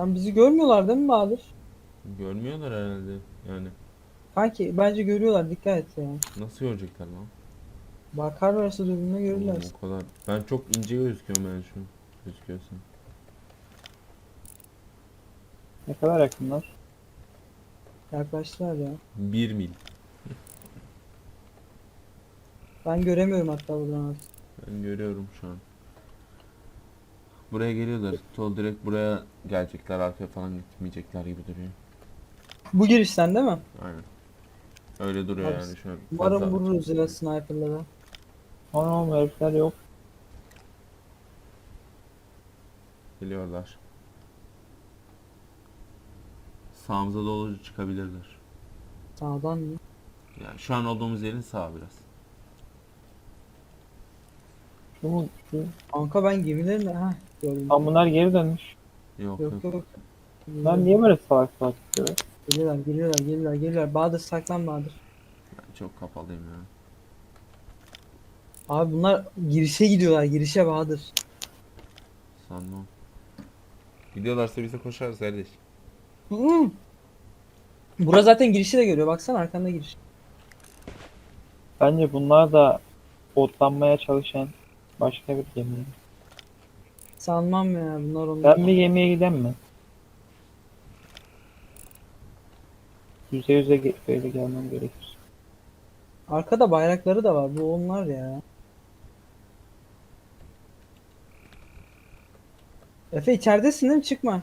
Lan bizi görmüyorlar değil mi Bahadır? Görmüyorlar herhalde. Yani Kanki bence görüyorlar dikkat et ya. nasıl görecekler lan? Bakarlarsa dürbünle görürler. Oğlum o kadar. Ben çok ince gözüküyorum ben şu. Gözüküyorsun. Ne kadar yakınlar? Yaklaştılar ya. 1 mil. Ben göremiyorum hatta buradan artık. Ben görüyorum şu an. Buraya geliyorlar. Sol direkt buraya gelecekler. Arkaya falan gitmeyecekler gibi duruyor. Bu girişten değil mi? Aynen. Öyle duruyor Abi, yani şu an. Umarım vururuz ya değil. sniper'la da. Anam herifler yok. Geliyorlar. Sağımıza doğru çıkabilirler. Sağdan mı? Yani şu an olduğumuz yerin sağı biraz. Şu? Şu. Kanka ben gemilerin ha gördüm. Lan bunlar geri dönmüş. Yok Yok yok. yok. Niye böyle salak salak gidiyorum? Geliyorlar geliyorlar geliyorlar geliyorlar. Bahadır saklan Bahadır. Ben çok kapalıyım ya. Abi bunlar girişe gidiyorlar girişe Bahadır. Sanmam. Gidiyorlarsa bize koşarız kardeş. Hı. Bura zaten girişi de görüyor. Baksana arkanda giriş. Bence bunlar da otlanmaya çalışan başka bir gemi. Sanmam ya bunlar onlar. Ben bir gemiye giden mi? Yüze yüze ge- böyle gelmem gerekir. Arkada bayrakları da var. Bu onlar ya. Efe içeridesin değil mi? Çıkma.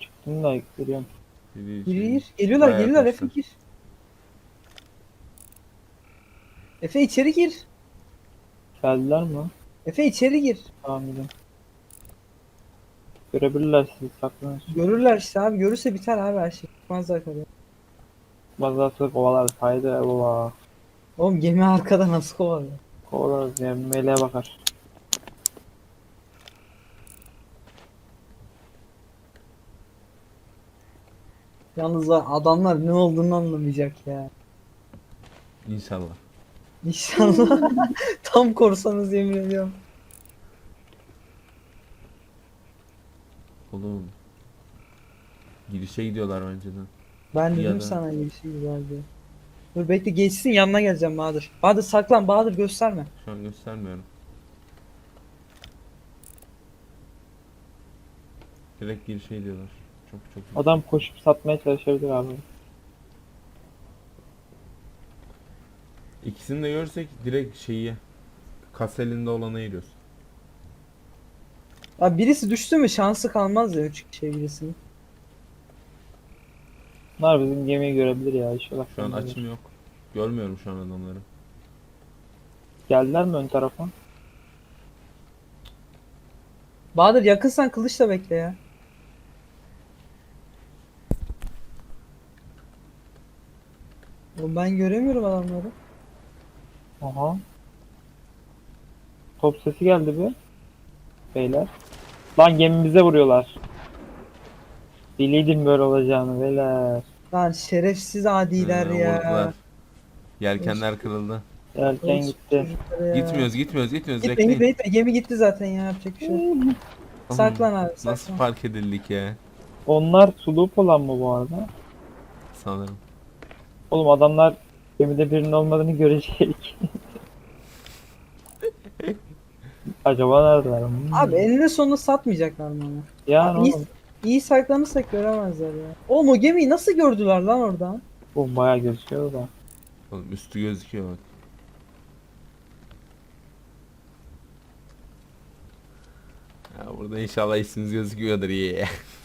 Çıktım da geliyorum. Biri Gir gir. Geliyorlar Bayağı geliyorlar Efe gir. Efe içeri gir. Geldiler mi? Efe içeri gir. Tamam gidelim. Görebilirler sizi saklanır. Görürler işte abi. Görürse biter abi her şey. Çıkmazlar kadar. Bazıları kovalar. Haydi baba. Oğlum gemi arkada nasıl kovalıyor? Kovalarız ya. Meleğe bakar. Yalnız adamlar ne olduğunu anlamayacak ya. İnşallah. İnşallah. Tam korsanız yemin ediyorum. Oğlum. Girişe gidiyorlar önceden. Ben dedim da- sana girişi güzel diye. Dur bekle geçsin yanına geleceğim Bahadır. Bahadır saklan Bahadır gösterme. Şu an göstermiyorum. Direkt girişe gidiyorlar. Çok çok. Adam koşup satmaya çalışabilir abi. İkisini de görsek direkt şeyi kaselinde olana giriyoruz. Abi birisi düştü mü şansı kalmaz ya üç kişi birisinin. Bunlar bizim gemiyi görebilir ya inşallah. Şu an açım yok. Görmüyorum şu an adamları. Geldiler mi ön tarafa? Bahadır yakınsan kılıçla bekle ya. Oğlum ben göremiyorum adamları. Aha. Top sesi geldi bir. Beyler. Lan gemimize vuruyorlar. Biliydim böyle olacağını beyler. Lan şerefsiz adiler Ee, ya. vurdular. Yelkenler kırıldı. Erken Orospu gitti. ya. Gitmiyoruz gitmiyoruz gitmiyoruz Gitme bekleyin. gitme gitme. Gemi gitti zaten ya yapacak bir şey yok. Oğlum, Saklan abi saklan. Nasıl fark edildik ya? Onlar sulup olan mı bu arada? Sanırım. Oğlum adamlar gemide birinin olmadığını görecek. Acaba neredeler? Hmm. Abi eninde sonunda satmayacaklar mı ama? Yani iyi, oğlum. iyi saklanırsak göremezler ya. Oğlum o gemiyi nasıl gördüler lan oradan? Bu bayağı gözüküyor da. Oğlum üstü gözüküyor bak. Ya burada inşallah isminiz gözüküyordur iyi.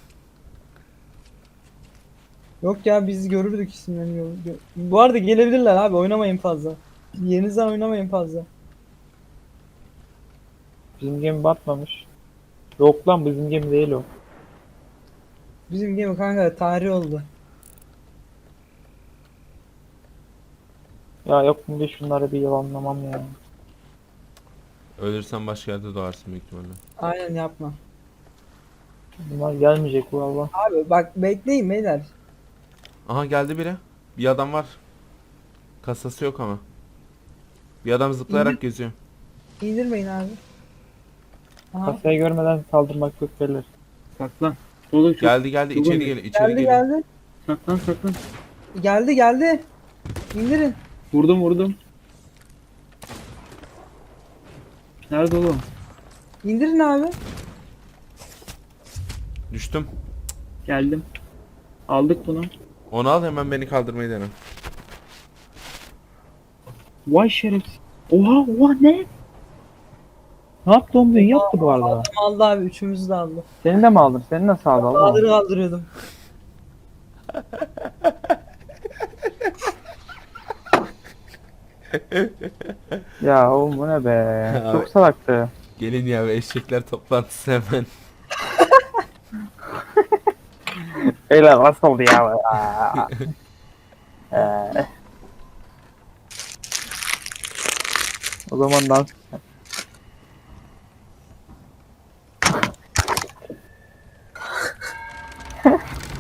Yok ya biz görürdük isimlerini. gör- gör- Bu arada gelebilirler abi oynamayın fazla. Yerinizden oynamayın fazla. Bizim gemi batmamış. Yok lan bizim gemi değil o. Bizim gemi kanka tarih oldu. Ya yok mu bir şunları bir yalanlamam ya. Ölürsen başka yerde doğarsın büyük ihtimalle. Aynen yapma. Bunlar gelmeyecek bu valla. Abi bak bekleyin beyler. Aha geldi biri. Bir adam var. Kasası yok ama. Bir adam zıplayarak geziyor. İndirmeyin abi. Aha. Kasayı görmeden saldırmak yok beyler. Saklan. Oğlum çok Geldi geldi Çok içeri iyi. gel içeri Geldi geldi. saklan saklan. Geldi geldi. İndirin. Vurdum vurdum. Nerede oğlum? İndirin abi. Düştüm. Geldim. Aldık bunu. Onu al hemen beni kaldırmayı dene. Vay şerefsiz. Oha oha ne? Ne yaptı oğlum? Dün yaptı bu arada. Aldı abi üçümüzü de aldı. Seni de mi aldın? Seni nasıl aldı? Allah Kaldır kaldırıyordum. Ya oğlum bu ne be? Abi. Çok salaktı. Gelin ya eşekler toplantısı hemen. Beyler nasıl oldu ya? Aa. Ee. o zaman dans.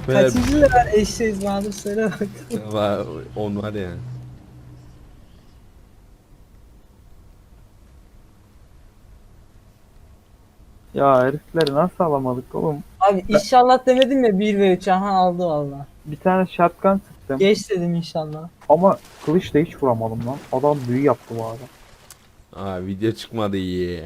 Böyle Kaçıncı level eşeğiz Bahadır söyle bak. var, on var yani. Ya herifleri nasıl alamadık oğlum? Abi inşallah demedim ya 1 ve 3 aha aldı valla. Bir tane shotgun sıktım Geç dedim inşallah. ama kılıçla hiç vuramadım lan. Adam büyü yaptı bu arada. Aa video çıkmadı iyi.